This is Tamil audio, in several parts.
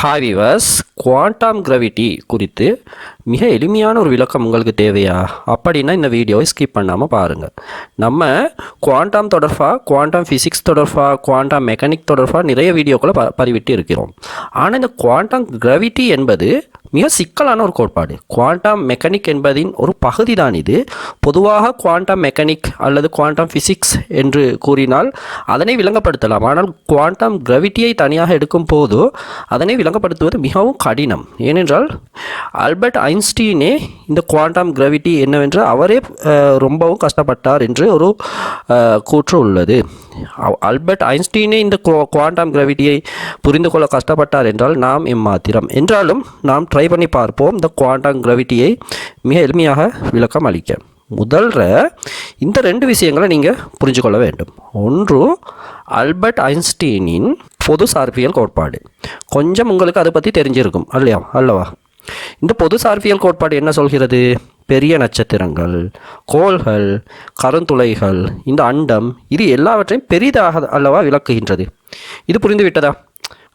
ஹாய் விவர்ஸ் குவாண்டம் கிராவிட்டி குறித்து மிக எளிமையான ஒரு விளக்கம் உங்களுக்கு தேவையா? அப்படின்னா இந்த வீடியோவை ஸ்கிப் பண்ணாமல் பாருங்கள் நம்ம குவாண்டம் தொடர்பாக குவாண்டம் ஃபிசிக்ஸ் தொடர்பாக குவாண்டம் மெக்கானிக் தொடர்பாக நிறைய வீடியோக்களை ப பதிவிட்டு இருக்கிறோம். ஆனால் இந்த குவாண்டம் கிராவிட்டி என்பது மிக சிக்கலான ஒரு கோட்பாடு. குவாண்டம் மெக்கானிக் என்பதின் ஒரு பகுதி தான் இது. பொதுவாக குவாண்டம் மெக்கானிக் அல்லது குவாண்டம் ஃபிசிக்ஸ் என்று கூறினால் அதனை விளங்கப்படுத்தலாம். ஆனால் குவாண்டம் கிரவிட்டியை தனியாக எடுக்கும் போது அதனை விளங்கப்படுத்துவது மிகவும் கடினம். ஏனென்றால் ஆல்பர்ட் ஐன்ஸ்டீனே இந்த குவாண்டம் கிரவிட்டி என்னவென்று அவரே ரொம்பவும் கஷ்டப்பட்டார் என்று ஒரு கூற்று உள்ளது. அவ்- ஆல்பர்ட் ஐன்ஸ்டீனே இந்த குவா- குவாண்டம் கிராவிட்டியை புரிந்து கொள்ள கஷ்டப்பட்டார் என்றால் நாம் எம்மாத்திரம். என்றாலும் நாம் ட்ரை பண்ணி பார்ப்போம் இந்த குவாண்டம் கிராவிட்டியை மிக எளிமையாக விளக்கம் அளிக்க. முதல்ல இந்த ரெண்டு விஷயங்களை நீங்கள் புரிஞ்சு கொள்ள வேண்டும். ஒன்று அல்பர்ட் ஐன்ஸ்டீனின் பொது சார்பியல் கோட்பாடு. கொஞ்சம் உங்களுக்கு அதை பற்றி தெரிஞ்சிருக்கும் அல்லையா? அல்லவா? இந்த பொது சார்பியல் கோட்பாடு என்ன சொல்கிறது? பெரிய நட்சத்திரங்கள் கோள்கள் கருந்துளைகள் இந்த அண்டம் இது எல்லாவற்றையும் பெரிதாக அல்லவா விளக்குகின்றது. இது புரிந்துவிட்டதா?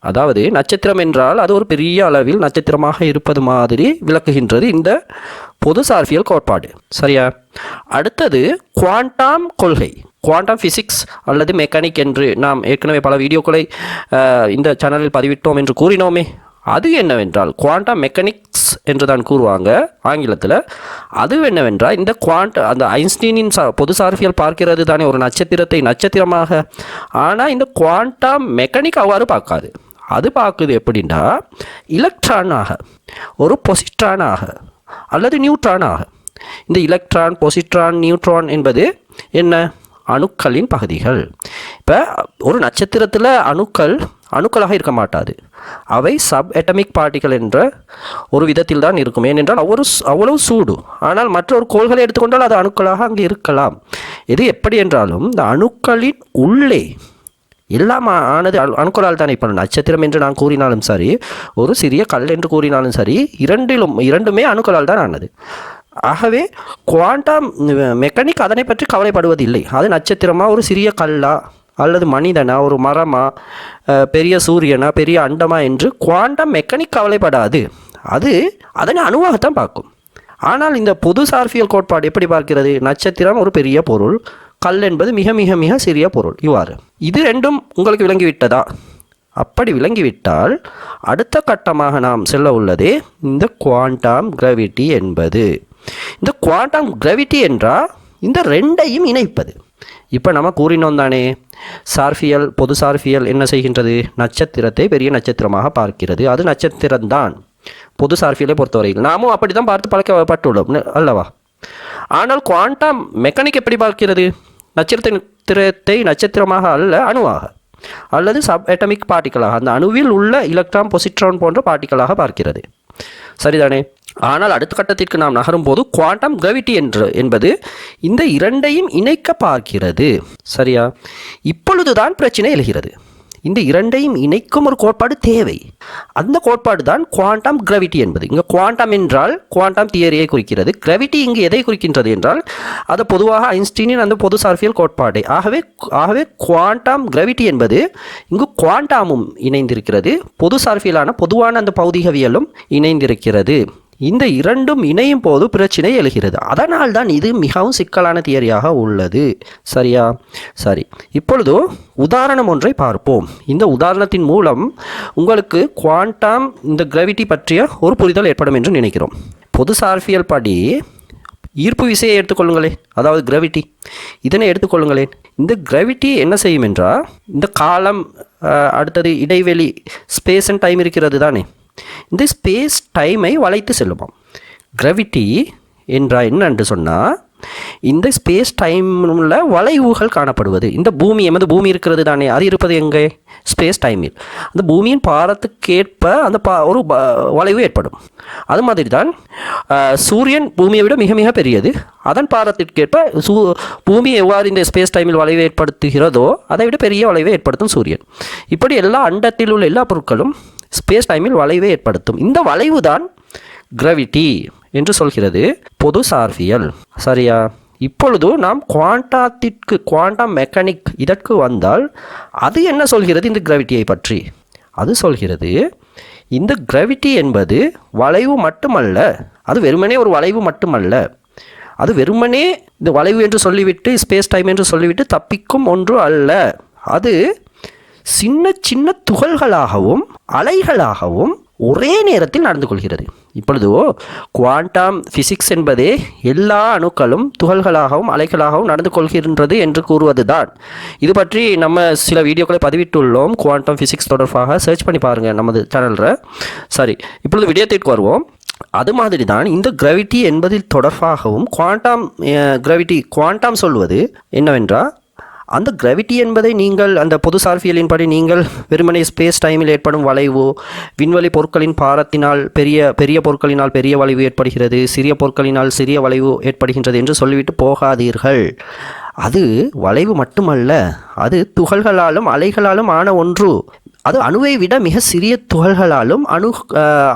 அதாவது நட்சத்திரம் என்றால் அது ஒரு பெரிய அளவில் நட்சத்திரமாக இருப்பது மாதிரி விளக்குகின்றது இந்த பொது சார்பியல் கோட்பாடு. சரியா? அடுத்தது குவாண்டம் கொள்கை. குவாண்டம் ஃபிசிக்ஸ் அல்லது மெக்கானிக் என்று நாம் ஏற்கனவே பல வீடியோக்களை இந்த சேனலில் பதிவிட்டோம் என்று கூறினோமே. அது என்னவென்றால் குவாண்டம் மெக்கானிக்ஸ் என்று தான் கூறுவாங்க ஆங்கிலத்தில். அது என்னவென்றால் இந்த குவாண்ட் அந்த ஐன்ஸ்டீனின் சா பொது சார்பியல் பார்க்கிறது தானே ஒரு நட்சத்திரத்தை நட்சத்திரமாக. ஆனால் இந்த குவாண்டம் மெக்கானிக் அவ்வாறு பார்க்காது. அது பார்க்குது எப்படின்னா இலக்ட்ரானாக ஒரு பொசிட்ரானாக அல்லது நியூட்ரானாக இந்த எலக்ட்ரான் பொசிட்ரான் நியூட்ரான் என்பது என்ன? அணுக்களின் பகுதிகள். இப்போ ஒரு நட்சத்திரத்தில் அணுக்கள் அணுக்களாக இருக்க மாட்டாது. அவை சப் அட்டமிக் பார்ட்டிகள் என்ற ஒரு விதத்தில் தான் இருக்கும். ஏனென்றால் அவ்வளவு சு- அவ்வளவு சூடு. ஆனால் மற்றொரு கோள்களை எடுத்துக்கொண்டால் அது அணுக்களாக அங்கே இருக்கலாம். இது எப்படி என்றாலும் இந்த அணுக்களின் உள்ளே எல்லாம் ஆனது அணுக்களால் தானே இப்போ நட்சத்திரம் என்று நான் கூறினாலும் சரி ஒரு சிறிய கல் என்று கூறினாலும் சரி இரண்டிலும் இரண்டுமே அணுக்களால் தான் ஆனது. ஆகவே குவாண்டம் மெக்கானிக் அதனை பற்றி கவலைப்படுவதில்லை. அது நட்சத்திரமாக ஒரு சிறிய கல்லா அல்லது மனிதனா ஒரு மரமா பெரிய சூரியனா பெரிய அண்டமா என்று குவாண்டம் மெக்கானிக் கவலைப்படாது. அது அதனை அணுவாகத்தான் பார்க்கும். ஆனால் இந்த பொது சார்பியல் கோட்பாடு எப்படி பார்க்கிறது? நட்சத்திரம் ஒரு பெரிய பொருள் கல் என்பது மிக மிக மிக சிறிய பொருள். இவ்வாறு. இது ரெண்டும் உங்களுக்கு விளங்கிவிட்டதா? அப்படி விளங்கிவிட்டால் அடுத்த கட்டமாக நாம் செல்ல உள்ளதே இந்த குவாண்டம் கிராவிட்டி என்பது. இந்த குவாண்டம் கிராவிட்டி என்றால் இந்த ரெண்டையும் இணைப்பது. இப்போ நம்ம கூறினோம் தானே சார்பியல் பொது சார்பியல் என்ன செய்கின்றது? நட்சத்திரத்தை பெரிய நட்சத்திரமாக பார்க்கிறது. அது நட்சத்திரம்தான். பொது சார்பியலை பொறுத்தவரையில். நாமும் அப்படி தான் பார்த்து பழக்கப்பட்டுள்ளோம். அல்லவா? ஆனால் குவாண்டம் மெக்கானிக் எப்படி பார்க்கிறது? நட்சத்திரத்தை நட்சத்திரமாக அல்ல அணுவாக. அல்லது சப் அட்டமிக் பார்ட்டிகளாக அந்த அணுவில் உள்ள எலக்ட்ரான் பொசிட்ரான் போன்ற பார்ட்டிகளாக பார்க்கிறது. சரிதானே? ஆனால் அடுத்த கட்டத்திற்கு நாம் நகரும் போது குவாண்டம் கிராவிட்டி என்று என்பது இந்த இரண்டையும் இணைக்க பார்க்கிறது. சரியா? இப்பொழுதுதான் பிரச்சனை எழுகிறது. இந்த இரண்டையும் இணைக்கும் ஒரு கோட்பாடு தேவை. அந்த கோட்பாடு தான் குவாண்டம் கிராவிட்டி என்பது. இங்கே குவாண்டம் என்றால் குவாண்டம் தியரியை குறிக்கிறது. கிராவிட்டி இங்கு எதை குறிக்கின்றது என்றால் அது பொதுவாக ஐன்ஸ்டீனின் அந்த பொது சார்பியல் கோட்பாடு. ஆகவே ஆகவே குவாண்டம் கிராவிட்டி என்பது இங்கு குவாண்டாமும் இணைந்திருக்கிறது. பொது சார்பியலான பொதுவான அந்த பௌதிகவியலும் இணைந்திருக்கிறது. இந்த இரண்டும் இணையும் போது பிரச்சனை எழுகிறது. அதனால் தான் இது மிகவும் சிக்கலான தியரியாக உள்ளது. சரியா? சரி. இப்பொழுது உதாரணம் ஒன்றை பார்ப்போம். இந்த உதாரணத்தின் மூலம் உங்களுக்கு குவாண்டம் இந்த கிராவிட்டி பற்றிய ஒரு புரிதல் ஏற்படும் என்று நினைக்கிறோம். பொது சார்பியல் படி ஈர்ப்பு விசையை எடுத்துக்கொள்ளுங்களேன் அதாவது கிராவிட்டி இதனை எடுத்துக்கொள்ளுங்களேன் இந்த கிராவிட்டி என்ன செய்யும் என்றால் இந்த காலம் அடுத்தது இடைவெளி ஸ்பேஸ் அண்ட் டைம் இருக்கிறது தானே. இந்த ஸ்பேஸ் டைமை வளைத்து செல்லுமாம். கிராவிட்டி என்றால் என்னன்று சொன்னால் இந்த ஸ்பேஸ் டைமில் வளைவுகள் காணப்படுவது. இந்த பூமி எமது பூமி இருக்கிறது தானே அது இருப்பது எங்கே? ஸ்பேஸ் டைமில் அந்த பூமியின் பாரத்துக்கேற்ப அந்த பா ஒரு ப- வளைவு ஏற்படும். அது மாதிரி தான் சூரியன் பூமியை விட மிக மிக பெரியது. அதன் பாரத்திற்கேற்ப சூ பூமி எவ்வாறு இந்த ஸ்பேஸ் டைமில் வளைவு ஏற்படுத்துகிறதோ அதை விட பெரிய வளைவை ஏற்படுத்தும் சூரியன். இப்படி எல்லா அண்டத்தில் உள்ள எல்லா பொருட்களும் ஸ்பேஸ் டைமில் வளைவை ஏற்படுத்தும். இந்த வளைவு தான் கிராவிட்டி என்று சொல்கிறது. பொது சார்பியல். சரியா? இப்பொழுது நாம் குவாண்டாத்திற்கு குவாண்டம் மெக்கானிக் இதற்கு வந்தால் அது என்ன சொல்கிறது? இந்த கிராவிட்டியை பற்றி. அது சொல்கிறது இந்த கிராவிட்டி என்பது வளைவு மட்டுமல்ல அது வெறுமனே ஒரு வளைவு மட்டுமல்ல. அது வெறுமனே இந்த வளைவு என்று சொல்லிவிட்டு ஸ்பேஸ் டைம் என்று சொல்லிவிட்டு தப்பிக்கும் ஒன்று அல்ல. அது சின்ன சின்ன துகள்களாகவும் அலைகளாகவும் ஒரே நேரத்தில் நடந்து கொள்கிறது. இப்பொழுது குவாண்டம் ஃபிசிக்ஸ் என்பதே எல்லா அணுக்களும் துகள்களாகவும் அலைகளாகவும் நடந்து கொள்கின்றது என்று கூறுவதுதான். இது பற்றி நம்ம சில வீடியோக்களை பதிவிட்டுள்ளோம். குவாண்டம் ஃபிசிக்ஸ் தொடர்பாக சர்ச் பண்ணி பாருங்கள் நமது சேனலில் சரி இப்பொழுது விடயத்திற்கு வருவோம். அது மாதிரி தான் இந்த கிராவிட்டி என்பதில் தொடர்பாகவும் குவாண்டம் கிராவிட்டி குவாண்டம் சொல்வது என்னவென்றால் அந்த கிராவிட்டி என்பதை நீங்கள் அந்த பொது சார்பியலின்படி நீங்கள் வெறுமனே ஸ்பேஸ் டைமில் ஏற்படும் வளைவு விண்வெளி பொருட்களின் பாரத்தினால் பெரிய பெரிய பொருட்களினால் பெரிய வளைவு ஏற்படுகிறது சிறிய பொருட்களினால் சிறிய வளைவு ஏற்படுகின்றது என்று சொல்லிவிட்டு போகாதீர்கள். அது வளைவு மட்டுமல்ல அது துகள்களாலும் அலைகளாலும் ஆன ஒன்று. அது அணுவை விட மிக சிறிய துகள்களாலும் அணு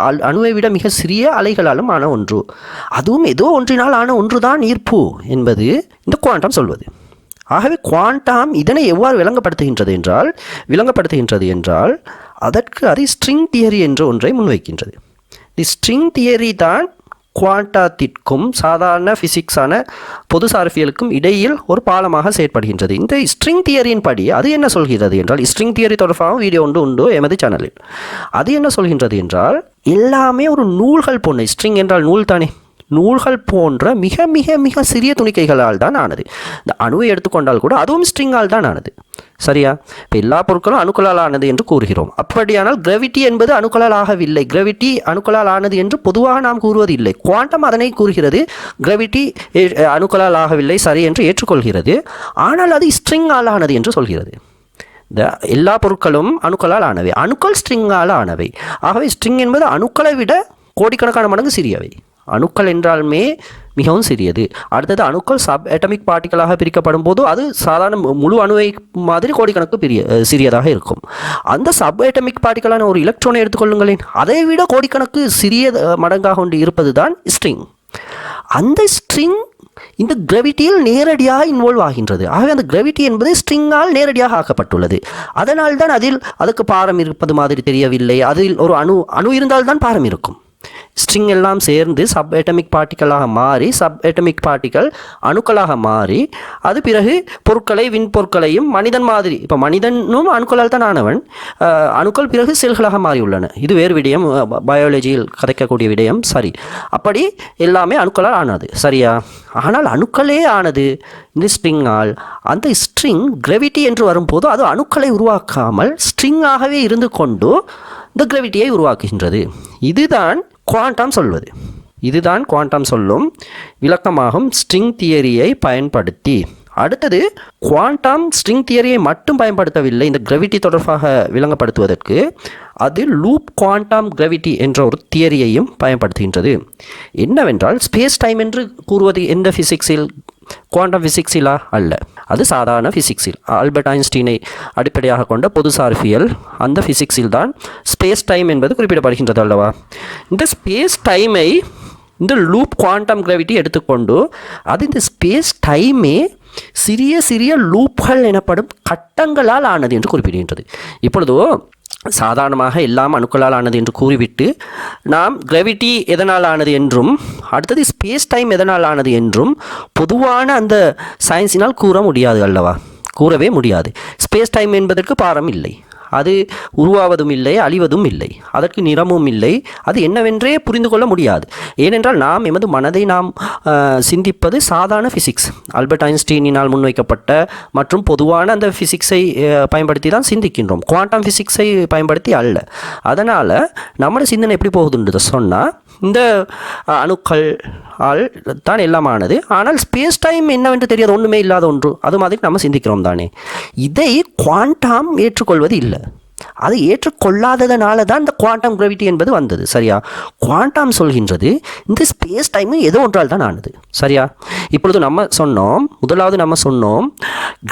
அல்- அணுவை விட மிக சிறிய அலைகளாலும் ஆன ஒன்று. அதுவும் ஏதோ ஒன்றினால் ஆன ஒன்றுதான் ஈர்ப்பு என்பது இந்த குவாண்டம் சொல்வது. ஆகவே குவாண்டாம் இதனை எவ்வாறு விளங்கப்படுத்துகின்றது என்றால் விளங்கப்படுத்துகின்றது என்றால் அதற்கு அது ஸ்ட்ரிங் தியரி என்ற ஒன்றை முன்வைக்கின்றது. தி ஸ்ட்ரிங் தியரி தான் குவாண்டாத்திற்கும் சாதாரண ஃபிசிக்ஸான பொது சார்பியலுக்கும் இடையில் ஒரு பாலமாக செயற்படுகின்றது. இந்த ஸ்ட்ரிங் தியரியின் படி அது என்ன சொல்கிறது என்றால் ஸ்ட்ரிங் தியரி தொடர்பாகவும் வீடியோ ஒன்று உண்டு எமது சேனலில் அது என்ன சொல்கின்றது என்றால் எல்லாமே ஒரு நூல்கள் போன்ற ஸ்ட்ரிங் என்றால் நூல் தானே. நூல்கள் போன்ற மிக மிக மிக சிறிய துணிக்கைகளால் தான் ஆனது. இந்த அணுவை எடுத்துக்கொண்டால் கூட அதுவும் ஸ்ட்ரிங்கால் தான் ஆனது. சரியா? இப்போ எல்லா பொருட்களும் அணுக்களால் ஆனது என்று கூறுகிறோம். அப்படியானால் கிரவிட்டி என்பது அணுக்களால் ஆகவில்லை. கிரவிட்டி அணுக்களால் ஆனது என்று பொதுவாக நாம் கூறுவது இல்லை குவாண்டம் அதனை கூறுகிறது. கிரவிட்டி அணுக்களால் ஆகவில்லை சரி என்று ஏற்றுக்கொள்கிறது. ஆனால் அது ஸ்ட்ரிங்கால் ஆனது என்று சொல்கிறது. இந்த எல்லா பொருட்களும் அணுக்களால் ஆனவை. அணுக்கள் ஸ்ட்ரிங்கால் ஆனவை. ஆகவே ஸ்ட்ரிங் என்பது அணுக்களை விட கோடிக்கணக்கான மடங்கு சிறியவை. அணுக்கள் என்றாலுமே மிகவும் சிறியது. அடுத்தது அணுக்கள் சப் அட்டமிக் பார்ட்டிகளாக பிரிக்கப்படும் போது அது சாதாரண மு- முழு அணுவை மாதிரி கோடிக்கணக்கு பெரிய சிறியதாக இருக்கும். அந்த சப் அட்டமிக் பார்ட்டிகளான ஒரு எலக்ட்ரானை எடுத்துக்கொள்ளுங்களேன் அதை விட கோடிக்கணக்கு சிறிய மடங்காக கொண்டு இருப்பது தான் ஸ்ட்ரிங் அந்த ஸ்ட்ரிங் இந்த கிரவிட்டியில் நேரடியாக இன்வால்வ் ஆகின்றது. ஆகவே அந்த கிரவிட்டி என்பது ஸ்ட்ரிங்கால் நேரடியாக ஆக்கப்பட்டுள்ளது. அதனால் தான் அதில் அதுக்கு பாரம் இருப்பது மாதிரி தெரியவில்லை. அதில் ஒரு அணு அணு இருந்தால்தான் பாரம் இருக்கும். ஸ்ட்ரிங் எல்லாம் சேர்ந்து சப் ஏட்டமிக் பார்ட்டிகளாக மாறி சப் ஏட்டமிக் பார்ட்டிகள் அணுக்களாக மாறி அது பிறகு பொருட்களை விண் பொருட்களையும் மனிதன் மாதிரி இப்போ மனிதனும் அணுக்களால் தான் ஆனவன் அணுக்கள் பிறகு செல்களாக மாறியுள்ளன. இது வேறு விடயம் பயாலஜியில் கதைக்கக்கூடிய விடயம் சரி. அப்படி எல்லாமே அணுக்களால் ஆனது சரியா? ஆனால் அணுக்களே ஆனது இந்த ஸ்ட்ரிங்கால் அந்த ஸ்ட்ரிங் கிரெவிட்டி என்று வரும்போது அது அணுக்களை உருவாக்காமல் ஸ்ட்ரிங்காகவே இருந்து கொண்டு இந்த கிரெவிட்டியை உருவாக்குகின்றது. இதுதான் குவாண்டம் சொல்வது. இதுதான் குவாண்டம் சொல்லும் விளக்கமாகும் ஸ்ட்ரிங் தியரியை பயன்படுத்தி. அடுத்தது குவாண்டம் ஸ்ட்ரிங் தியரியை மட்டும் பயன்படுத்தவில்லை இந்த கிரவிட்டி தொடர்பாக விளங்கப்படுத்துவதற்கு அது லூப் குவாண்டம் கிரவிட்டி என்ற ஒரு தியரியையும் பயன்படுத்துகின்றது. என்னவென்றால் ஸ்பேஸ் டைம் என்று கூறுவது எந்த ஃபிசிக்ஸில் குவாண்டம் ஃபிசிக்ஸிலா அல்ல. அது சாதாரண ஃபிசிக்ஸில் ஆல்பர்ட் ஐன்ஸ்டீனை அடிப்படையாக கொண்ட பொது சார்பியல் அந்த ஃபிசிக்ஸில் தான் ஸ்பேஸ் டைம் என்பது குறிப்பிடப்படுகின்றது அல்லவா? இந்த ஸ்பேஸ் டைமை இந்த லூப் குவாண்டம் கிராவிட்டி எடுத்துக்கொண்டு அது இந்த ஸ்பேஸ் டைமே சிறிய சிறிய லூப்கள் எனப்படும் கட்டங்களால் ஆனது என்று குறிப்பிடுகின்றது. இப்பொழுது சாதாரணமாக எல்லாம் அணுக்களால் ஆனது என்று கூறிவிட்டு நாம் கிராவிட்டி எதனால் ஆனது என்றும் அடுத்தது ஸ்பேஸ் டைம் எதனால் ஆனது என்றும் பொதுவான அந்த சயின்ஸினால் கூற முடியாது அல்லவா? கூறவே முடியாது. ஸ்பேஸ் டைம் என்பதற்கு பாரம் இல்லை. அது உருவாவதும் இல்லை அழிவதும் இல்லை. அதற்கு நிறமும் இல்லை. அது என்னவென்றே புரிந்து கொள்ள முடியாது. ஏனென்றால் நாம் எமது மனதை நாம் சிந்திப்பது சாதாரண ஃபிசிக்ஸ் ஆல்பர்ட் ஐன்ஸ்டீனினால் முன்வைக்கப்பட்ட மற்றும் பொதுவான அந்த ஃபிசிக்ஸை பயன்படுத்தி தான் சிந்திக்கின்றோம். குவாண்டம் ஃபிசிக்ஸை பயன்படுத்தி அல்ல. அதனால் நம்மளோட சிந்தனை எப்படி போகுதுன்றது சொன்னால் இந்த அணுக்கள் ஆல் தான் எல்லாமானது. ஆனால் ஸ்பேஸ் டைம் என்னவென்று தெரியாது ஒன்றுமே இல்லாத ஒன்று. அது மாதிரி நம்ம சிந்திக்கிறோம் தானே. இதை குவாண்டம் ஏற்றுக்கொள்வது இல்லை. அது ஏற்றுக்கொள்ளாததுனால தான் இந்த குவாண்டம் கிராவிட்டி என்பது வந்தது. சரியா? குவாண்டம் சொல்கின்றது இந்த ஸ்பேஸ் டைமு ஏதோ ஒன்றால் தான் ஆனது. சரியா? இப்பொழுது நம்ம சொன்னோம் முதலாவது நம்ம சொன்னோம்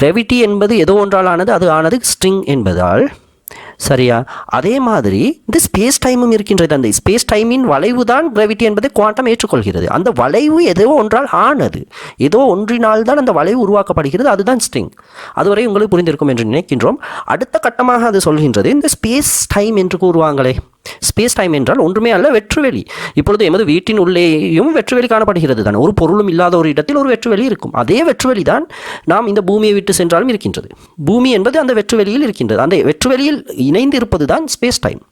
கிராவிட்டி என்பது ஏதோ ஒன்றால் ஆனது அது ஆனது ஸ்ட்ரிங் என்பதால் சரியா? அதே மாதிரி இந்த ஸ்பேஸ் டைமும் இருக்கின்றது அந்த ஸ்பேஸ் டைமின் வளைவு தான் கிராவிட்டி என்பதை குவாண்டம் ஏற்றுக்கொள்கிறது. அந்த வளைவு ஏதோ ஒன்றால் ஆனது. ஏதோ ஒன்றினால் தான் அந்த வளைவு உருவாக்கப்படுகிறது. அதுதான் ஸ்ட்ரிங் அதுவரை உங்களுக்கு புரிந்திருக்கும் என்று நினைக்கின்றோம். அடுத்த கட்டமாக அது சொல்கின்றது இந்த ஸ்பேஸ் டைம் என்று கூறுவாங்களே. ஸ்பேஸ் டைம் என்றால் ஒன்றுமே அல்ல வெற்றுவெளி. இப்பொழுது எமது வீட்டின் உள்ளேயும் வெற்றுவெளி காணப்படுகிறது தான். ஒரு பொருளும் இல்லாத ஒரு இடத்தில் ஒரு வெற்றுவெளி இருக்கும். அதே வெற்றுவெளி தான் நாம் இந்த பூமியை விட்டு சென்றாலும் இருக்கின்றது. பூமி என்பது அந்த வெற்றுவெளியில் இருக்கின்றது. அந்த வெற்றுவெளியில் இணைந்து இருப்பது தான் ஸ்பேஸ் டைம்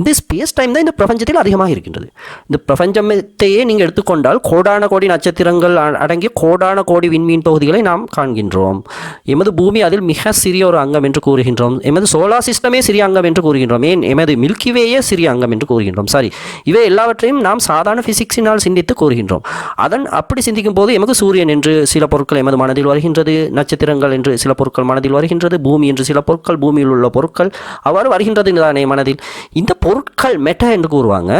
இந்த ஸ்பேஸ் டைம் தான் இந்த பிரபஞ்சத்தில் அதிகமாக இருக்கின்றது இந்த பிரபஞ்சத்தையே நீங்கள் எடுத்துக்கொண்டால் கோடான கோடி நட்சத்திரங்கள் அடங்கிய கோடான கோடி விண்மீன் பகுதிகளை நாம் காண்கின்றோம். எமது பூமி அதில் மிக சிறிய ஒரு அங்கம் என்று கூறுகின்றோம். எமது சோலார் சிஸ்டமே சிறிய அங்கம் என்று கூறுகின்றோம். ஏன்? எமது மில்கிவேயே சிறிய அங்கம் என்று கூறுகின்றோம். சாரி இவை எல்லாவற்றையும் நாம் சாதாரண ஃபிசிக்ஸினால் சிந்தித்து கூறுகின்றோம். அதன் அப்படி சிந்திக்கும் போது எமக்கு சூரியன் என்று சில பொருட்கள் எமது மனதில் வருகின்றது நட்சத்திரங்கள் என்று சில பொருட்கள் மனதில் வருகின்றது பூமி என்று சில பொருட்கள் பூமியில் உள்ள பொருட்கள் அவ்வாறு வருகின்றது தானே மனதில். இந்த பொருட்கள் மெட்டா என்று கூறுவாங்க.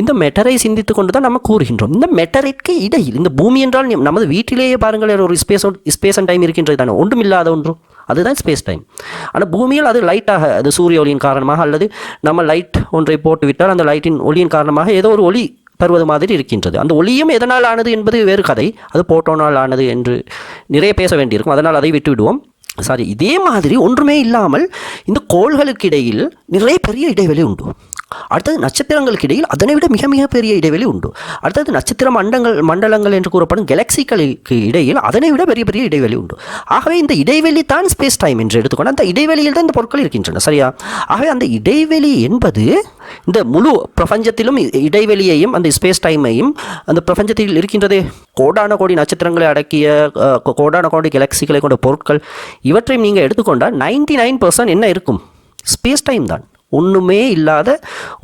இந்த மெட்டரை சிந்தித்து கொண்டு தான் நம்ம கூறுகின்றோம். இந்த மெட்டரிற்கு இடையில் இந்த பூமி என்றால் நமது வீட்டிலேயே பாருங்கள் ஒரு ஸ்பேஸ் ஸ்பேஸ் அண்ட் டைம் இருக்கின்றது தானே. ஒன்றும் இல்லாத ஒன்றும் அதுதான் ஸ்பேஸ் டைம் ஆனால் பூமியில் அது லைட்டாக அது சூரிய ஒளியின் காரணமாக அல்லது நம்ம லைட் ஒன்றை போட்டு விட்டால் அந்த லைட்டின் ஒளியின் காரணமாக ஏதோ ஒரு ஒளி தருவது மாதிரி இருக்கின்றது. அந்த ஒளியும் எதனால் ஆனது என்பது வேறு கதை. அது போட்டோனால் ஆனது என்று நிறைய பேச வேண்டியிருக்கும். அதனால் அதை விட்டு விடுவோம் சாரி இதே மாதிரி ஒன்றுமே இல்லாமல் இந்த கோள்களுக்கு இடையில் நிறைய பெரிய இடைவெளி உண்டு. அடுத்தது நட்சத்திரங்களுக்கு இடையில் அதனை விட மிக மிக பெரிய இடைவெளி உண்டு. அடுத்தது நட்சத்திர மண்டங்கள் மண்டலங்கள் என்று கூறப்படும் கெலக்சிகளுக்கு இடையில் அதனை விட பெரிய பெரிய இடைவெளி உண்டு. ஆகவே இந்த இடைவெளி தான் ஸ்பேஸ் டைம் என்று எடுத்துக்கொண்டு அந்த இடைவெளியில் தான் இந்த பொருட்கள் இருக்கின்றன சரியா? ஆகவே அந்த இடைவெளி என்பது இந்த முழு பிரபஞ்சத்திலும் இ- இடைவெளியையும் அந்த ஸ்பேஸ் டைமையும் அந்த பிரபஞ்சத்தில் இருக்கின்றதே. கோடான கோடி நட்சத்திரங்களை அடக்கிய கோ- கோடான கோடி கெலக்சிகளை கொண்ட பொருட்கள் இவற்றையும் நீங்கள் எடுத்துக்கொண்டால் நைன்டி நைன் பர்சன்ட் என்ன இருக்கும்? ஸ்பேஸ் டைம் தான். ஒன்றுமே இல்லாத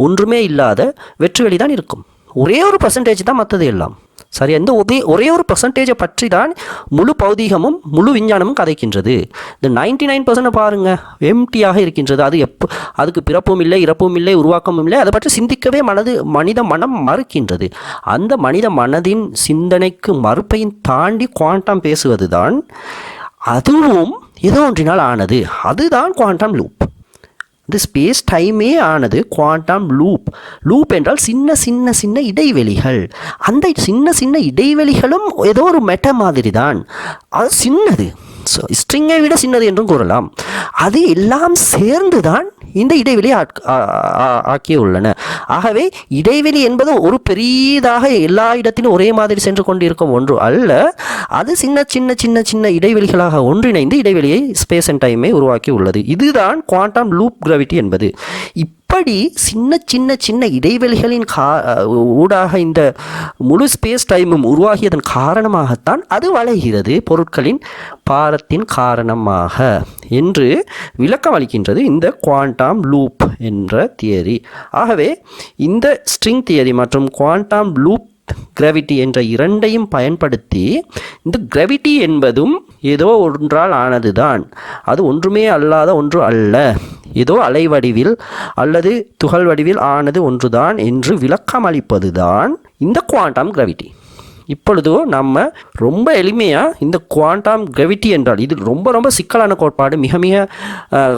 ஒன்றுமே இல்லாத வெற்றுவெளி தான் இருக்கும். ஒரே ஒரு பர்சன்டேஜ் தான் மற்றது எல்லாம். சரி அந்த ஒரே ஒரே ஒரு பர்சன்டேஜை பற்றி தான் முழு பௌதீகமும் முழு விஞ்ஞானமும் கதைக்கின்றது. இந்த நைன்டி நைன் பர்சன்ட் பாருங்கள் எம்டியாக இருக்கின்றது. அது எப்போ அதுக்கு பிறப்பும் இல்லை இறப்பும் இல்லை உருவாக்கமும் இல்லை அதை பற்றி சிந்திக்கவே மனது மனித மனம் மறுக்கின்றது. அந்த மனித மனதின் சிந்தனைக்கு மறுப்பையும் தாண்டி குவாண்டம் பேசுவது தான் அதுவும் ஏதோ ஒன்றினால் ஆனது. அதுதான் குவாண்டம் லூப் இந்த ஸ்பேஸ் டைமே ஆனது குவாண்டம் லூப் லூப் என்றால் சின்ன சின்ன சின்ன இடைவெளிகள். அந்த சின்ன சின்ன இடைவெளிகளும் ஏதோ ஒரு மெட்ட மாதிரி தான் அது சின்னது. ஸோ ஸ்ட்ரிங்கை விட சின்னது என்றும் கூறலாம். அது எல்லாம் சேர்ந்து தான் இந்த இடைவெளியை ஆட்க- ஆ- ஆக்கியுள்ளன ஆகவே இடைவெளி என்பது ஒரு பெரியதாக எல்லா இடத்திலும் ஒரே மாதிரி சென்று கொண்டிருக்கும் ஒன்று அல்ல. அது சின்ன சின்ன சின்ன சின்ன இடைவெளிகளாக ஒன்றிணைந்து இடைவெளியை ஸ்பேஸ் அண்ட் டைமை உருவாக்கி உள்ளது. இதுதான் குவாண்டம் லூப் கிராவிட்டி என்பது. இப் இப்படி சின்ன சின்ன சின்ன இடைவெளிகளின் கா ஊடாக இந்த முழு ஸ்பேஸ் டைமும் உருவாகியதன் காரணமாகத்தான் அது வளைகிறது பொருட்களின் பாரத்தின் காரணமாக என்று விளக்கம் அளிக்கின்றது இந்த குவாண்டம் லூப் என்ற தியரி ஆகவே இந்த ஸ்ட்ரிங் தியரி மற்றும் குவாண்டம் லூப் கிராவிட்டி என்ற இரண்டையும் பயன்படுத்தி இந்த கிராவிட்டி என்பதும் ஏதோ ஒன்றால் ஆனதுதான். அது ஒன்றுமே அல்லாத ஒன்று அல்ல. ஏதோ அலை வடிவில் அல்லது துகள் வடிவில் ஆனது ஒன்றுதான் என்று விளக்கம் அளிப்பதுதான் இந்த குவாண்டம் கிராவிட்டி இப்பொழுதும் நம்ம ரொம்ப எளிமையாக இந்த குவாண்டம் கிராவிட்டி என்றால் இது ரொம்ப ரொம்ப சிக்கலான கோட்பாடு மிக மிக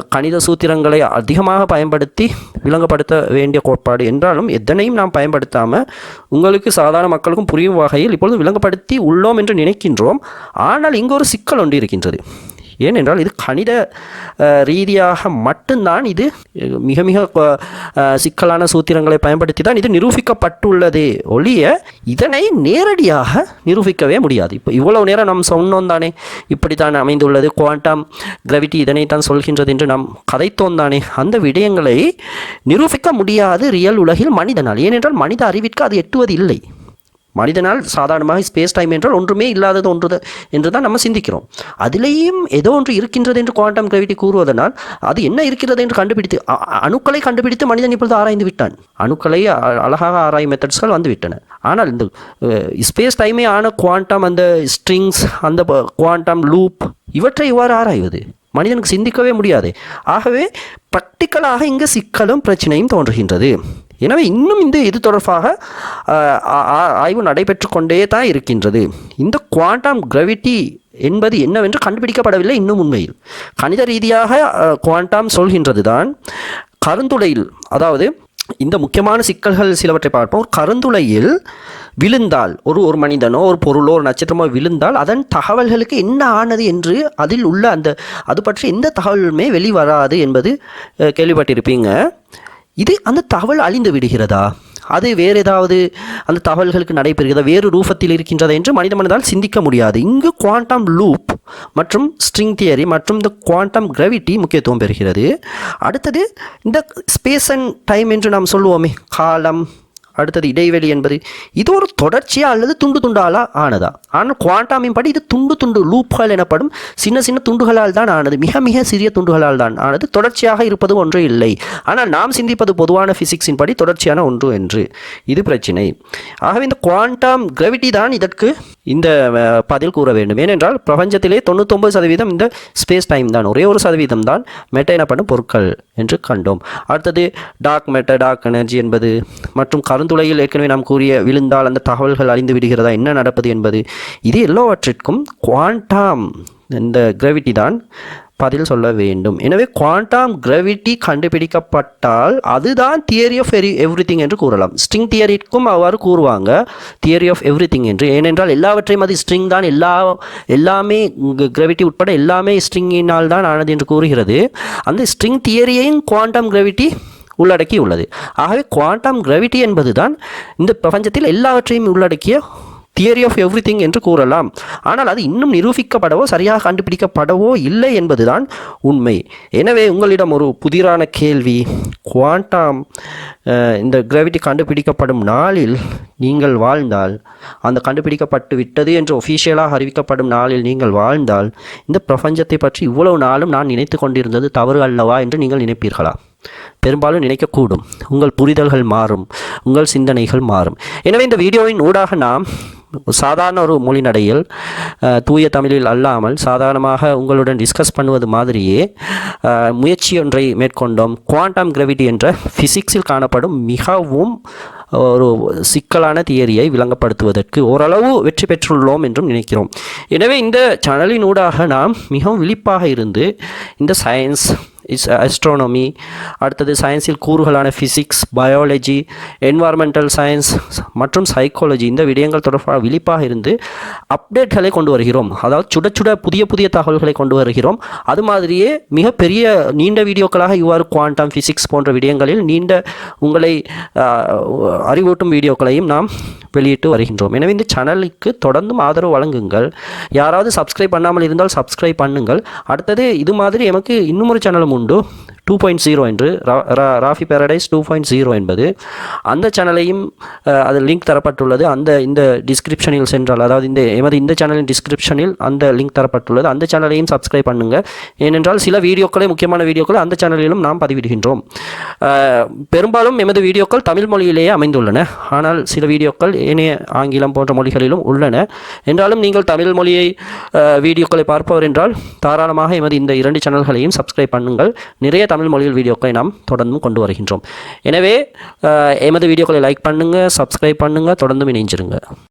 கணித சூத்திரங்களை அதிகமாக பயன்படுத்தி விளங்கப்படுத்த வேண்டிய கோட்பாடு என்றாலும் எதனையும் நாம் பயன்படுத்தாமல் உங்களுக்கு சாதாரண மக்களுக்கும் புரியும் வகையில் இப்பொழுது விளங்கப்படுத்தி உள்ளோம் என்று நினைக்கின்றோம். ஆனால் இங்கு ஒரு சிக்கல் ஒன்று இருக்கின்றது. ஏனென்றால் இது கணித ரீதியாக மட்டும்தான் இது மிக மிக சிக்கலான சூத்திரங்களை பயன்படுத்தி தான் இது நிரூபிக்கப்பட்டுள்ளது ஒழிய இதனை நேரடியாக நிரூபிக்கவே முடியாது. இப்போ இவ்வளவு நேரம் நாம் சொன்னோம் தானே இப்படித்தான் அமைந்துள்ளது. குவாண்டம் கிராவிட்டி இதனை தான் சொல்கின்றது என்று நாம் கதைத்தோம் தானே. அந்த விடயங்களை நிரூபிக்க முடியாது. ரியல் உலகில் மனிதனால். ஏனென்றால் மனித அறிவிற்கு அது எட்டுவது இல்லை. மனிதனால் சாதாரணமாக ஸ்பேஸ் டைம் என்றால் ஒன்றுமே இல்லாதது ஒன்று என்று தான் நம்ம சிந்திக்கிறோம். அதிலேயும் ஏதோ ஒன்று இருக்கின்றது என்று குவாண்டம் கிராவிட்டி கூறுவதனால் அது என்ன இருக்கிறது என்று கண்டுபிடித்து அணுக்களை கண்டுபிடித்து மனிதன் இப்பொழுது ஆராய்ந்து விட்டான். அணுக்களை அ- அழகாக ஆராயும் மெத்தட்ஸ்கள் வந்து விட்டன. ஆனால் இந்த ஸ்பேஸ் டைமே ஆன குவாண்டம் அந்த ஸ்ட்ரிங்ஸ் அந்த குவாண்டம் லூப் இவற்றை இவ்வாறு ஆராய்வது? மனிதனுக்கு சிந்திக்கவே முடியாது. ஆகவே ப்ராக்டிக்கலாக இங்கே சிக்கலும் பிரச்சனையும் தோன்றுகின்றது. எனவே இன்னும் இந்த இது தொடர்பாக ஆய்வு நடைபெற்று கொண்டே தான் இருக்கின்றது. இந்த குவாண்டம் கிரவிட்டி என்பது என்னவென்று கண்டுபிடிக்கப்படவில்லை இன்னும் உண்மையில். கணித ரீதியாக குவாண்டாம் குவாண்டம் சொல்கின்றது தான் கருந்துளையில் அதாவது இந்த முக்கியமான சிக்கல்கள் சிலவற்றை பார்ப்போம். கருந்துளையில் விழுந்தால் ஒரு ஒரு மனிதனோ ஒரு பொருளோ ஒரு நட்சத்திரமோ விழுந்தால் அதன் தகவல்களுக்கு என்ன ஆனது என்று அதில் உள்ள அந்த அது பற்றி எந்த தகவலுமே வெளிவராது என்பது கேள்விப்பட்டிருப்பீங்க. இது அந்த தகவல் அழிந்து விடுகிறதா? அது வேறு ஏதாவது அந்த தகவல்களுக்கு நடைபெறுகிறதா? வேறு ரூபத்தில் இருக்கின்றதா என்று மனித மனதால் சிந்திக்க முடியாது. இங்கு குவாண்டம் லூப் மற்றும் ஸ்ட்ரிங் தியரி மற்றும் இந்த குவாண்டம் கிராவிட்டி முக்கியத்துவம் பெறுகிறது. அடுத்தது இந்த ஸ்பேஸ் அண்ட் டைம் என்று நாம் சொல்லுவோமே காலம் அடுத்தது இடைவெளி என்பது இது ஒரு தொடர்ச்சியா அல்லது துண்டு துண்டாலா ஆனதா? ஆனால் குவாண்டாமின் படி இது துண்டு துண்டு லூப்கள் எனப்படும் சின்ன சின்ன துண்டுகளால் தான் ஆனது. மிக மிக சிறிய துண்டுகளால் தான் ஆனது. தொடர்ச்சியாக இருப்பது ஒன்று இல்லை. ஆனால் நாம் சிந்திப்பது பொதுவான ஃபிசிக்ஸின் படி தொடர்ச்சியான ஒன்று என்று. இது பிரச்சினை. ஆகவே இந்த குவாண்டம் கிராவிட்டி தான் இதற்கு இந்த பதில் கூற வேண்டும். ஏனென்றால் பிரபஞ்சத்திலே தொண்ணூத்தொம்பது சதவீதம் இந்த ஸ்பேஸ் டைம் தான். ஒரே ஒரு சதவீதம் தான் மெட்டை எனப்படும் பொருட்கள் என்று கண்டோம். அடுத்தது டார்க் மெட்டர் டார்க் எனர்ஜி என்பது. மற்றும் கருந்துளையில் ஏற்கனவே நாம் கூறிய விழுந்தால் அந்த தகவல்கள் அழிந்து விடுகிறதா? என்ன நடப்பது என்பது? இது எல்லாவற்றிற்கும் குவாண்டாம் இந்த கிராவிட்டி தான் பதில் சொல்ல வேண்டும். எனவே குவாண்டாம் கிராவிட்டி கண்டுபிடிக்கப்பட்டால் அதுதான் தியரி ஆஃப் எரி எவ்ரி என்று கூறலாம். ஸ்ட்ரிங் தியரிக்கும் அவ்வாறு கூறுவாங்க. தியரி ஆஃப் எவ்ரி என்று. ஏனென்றால் எல்லாவற்றையும் அது ஸ்ட்ரிங் தான். எல்லா எல்லாமே கிராவிட்டி உட்பட எல்லாமே ஸ்ட்ரிங்கினால் தான் ஆனது என்று கூறுகிறது. அந்த ஸ்ட்ரிங் தியரியையும் குவாண்டம் கிராவிட்டி உள்ளடக்கி உள்ளது ஆகவே குவாண்டம் கிராவிட்டி என்பதுதான் இந்த பிரபஞ்சத்தில் எல்லாவற்றையும் உள்ளடக்கிய தியரி ஆஃப் எவ்ரி என்று கூறலாம். ஆனால் அது இன்னும் நிரூபிக்கப்படவோ சரியாக கண்டுபிடிக்கப்படவோ இல்லை என்பதுதான் உண்மை. எனவே உங்களிடம் ஒரு புதிரான கேள்வி. குவாண்டாம் இந்த கிராவிட்டி கண்டுபிடிக்கப்படும் நாளில் நீங்கள் வாழ்ந்தால் அந்த கண்டுபிடிக்கப்பட்டு விட்டது என்று ஒஃபீஷியலாக அறிவிக்கப்படும் நாளில் நீங்கள் வாழ்ந்தால் இந்த பிரபஞ்சத்தை பற்றி இவ்வளவு நாளும் நான் நினைத்து கொண்டிருந்தது தவறு அல்லவா என்று நீங்கள் நினைப்பீர்களா? பெரும்பாலும் நினைக்கக்கூடும். உங்கள் புரிதல்கள் மாறும். உங்கள் சிந்தனைகள் மாறும். எனவே இந்த வீடியோவின் ஊடாக நாம் சாதாரண ஒரு மொழி நடையில் தூய தமிழில் அல்லாமல் சாதாரணமாக உங்களுடன் டிஸ்கஸ் பண்ணுவது மாதிரியே முயற்சி ஒன்றை மேற்கொண்டோம். குவாண்டம் கிராவிட்டி என்ற ஃபிசிக்ஸில் காணப்படும் மிகவும் ஒரு சிக்கலான தியரியை விளங்கப்படுத்துவதற்கு ஓரளவு வெற்றி பெற்றுள்ளோம் என்றும் நினைக்கிறோம். எனவே இந்த சேனலின் ஊடாக நாம் மிகவும் விழிப்பாக இருந்து இந்த சயின்ஸ் இஸ் அஸ்ட்ரானமி uh, அடுத்தது சயின்ஸில் கூறுகளான ஃபிசிக்ஸ் பயாலஜி என்வாரன்மெண்டல் சயின்ஸ் மற்றும் சைக்காலஜி இந்த விடயங்கள் தொடர்பாக விழிப்பாக இருந்து அப்டேட்களை கொண்டு வருகிறோம். அதாவது சுட சுட புதிய புதிய தகவல்களை கொண்டு வருகிறோம். அது மாதிரியே மிகப்பெரிய நீண்ட வீடியோக்களாக இவ்வாறு குவாண்டம் ஃபிசிக்ஸ் போன்ற விடயங்களில் நீண்ட உங்களை அறிவூட்டும் வீடியோக்களையும் நாம் வெளியிட்டு வருகின்றோம். எனவே இந்த சேனலுக்கு தொடர்ந்தும் ஆதரவு வழங்குங்கள். யாராவது சப்ஸ்கிரைப் பண்ணாமல் இருந்தால் சப்ஸ்கிரைப் பண்ணுங்கள். அடுத்தது இது மாதிரி எமக்கு இன்னும் ஒரு சேனலும் உண்டு டூ பாயிண்ட் ஜீரோ என்று ரா- ரா- ராஃபி பேரடைஸ் டூ பாயிண்ட் ஜீரோ என்பது அந்த சேனலையும் அது லிங்க் தரப்பட்டுள்ளது. அந்த இந்த டிஸ்கிரிப்ஷனில் சென்றால் அதாவது இந்த எமது இந்த சேனலின் டிஸ்கிரிப்ஷனில் அந்த லிங்க் தரப்பட்டுள்ளது. அந்த சேனலையும் சப்ஸ்கிரைப் பண்ணுங்கள் ஏனென்றால் சில வீடியோக்களை முக்கியமான வீடியோக்களை அந்த சேனலிலும் நாம் பதிவிடுகின்றோம். பெரும்பாலும் எமது வீடியோக்கள் தமிழ் மொழியிலேயே அமைந்துள்ளன. ஆனால் சில வீடியோக்கள் ஏனைய ஆங்கிலம் போன்ற மொழிகளிலும் உள்ளன. என்றாலும் நீங்கள் தமிழ் மொழியை வீடியோக்களை பார்ப்பவர் என்றால் தாராளமாக எமது இந்த இரண்டு சேனல்களையும் சப்ஸ்கிரைப் பண்ணுங்கள். நிறைய தமிழ் மொழியில் வீடியோக்களை நாம் தொடர்ந்தும் கொண்டு வருகின்றோம். எனவே எமது வீடியோக்களை லைக் பண்ணுங்கள் சப்ஸ்கிரைப் பண்ணுங்கள் தொடர்ந்தும் இணைஞ்சிருங்க